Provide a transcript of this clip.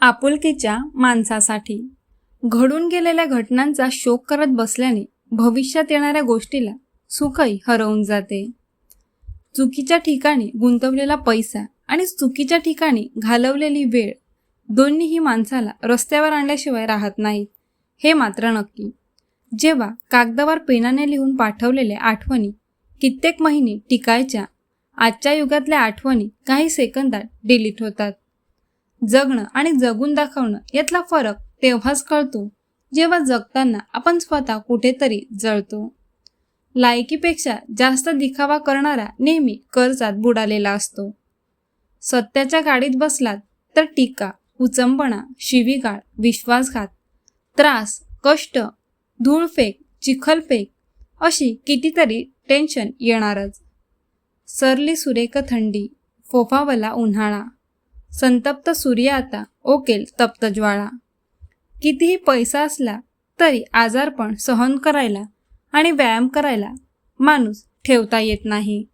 आपुलकीच्या माणसासाठी. घडून गेलेल्या घटनांचा शोक करत बसल्याने भविष्यात येणाऱ्या गोष्टीला सुखही हरवून जाते. चुकीच्या ठिकाणी गुंतवलेला पैसा आणि चुकीच्या ठिकाणी घालवलेली वेळ दोन्हीही माणसाला रस्त्यावर आणल्याशिवाय राहत नाहीत हे मात्र नक्की. जेव्हा कागदावर पेनाने लिहून पाठवलेल्या आठवणी कित्येक महिने टिकायच्या आजच्या युगातल्या आठवणी काही सेकंदात डिलीट होतात. जगणं आणि जगून दाखवणं यातला फरक तेव्हाच कळतो जेव्हा जगताना आपण स्वतः कुठेतरी जळतो. लायकीपेक्षा जास्त दिखावा करणारा नेहमी कर्जात बुडालेला असतो. सत्याच्या गाडीत बसलात तर टीका उचंबणा शिवीगाळ विश्वासघात त्रास कष्ट धूळफेक चिखलफेक अशी कितीतरी टेन्शन येणारच. सरली सुरेख थंडी फोफावला उन्हाळा. संतप्त सूर्य आता ओकेल तप्त ज्वाळा. कितीही पैसा असला तरी आजारपण सहन करायला आणि व्यायाम करायला माणूस ठेवता येत नाही.